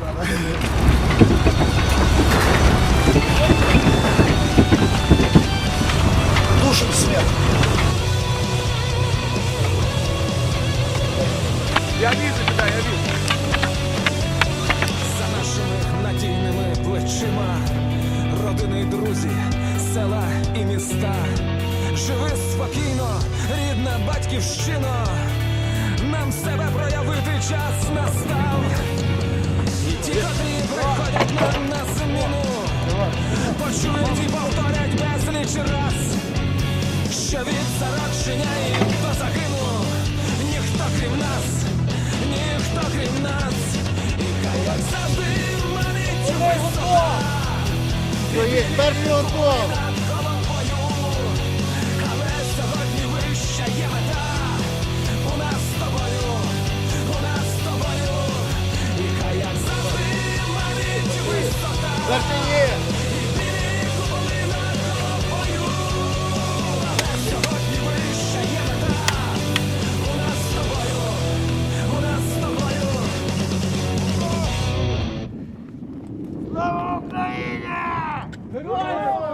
надо. Душим свет. Я вижу тебя, я вижу. За нашими надійними плечима, родини, й друзі, села і міста. Живи спокійно, рідна батьківщина. Нам себе проявити час настав. Почують і повторять безліч раз, що від зародження і до загину ніхто крім нас, ніхто крім нас, і хай як завжди манить висота. Перший отбор. Vamos, Ucrânia! Vamos!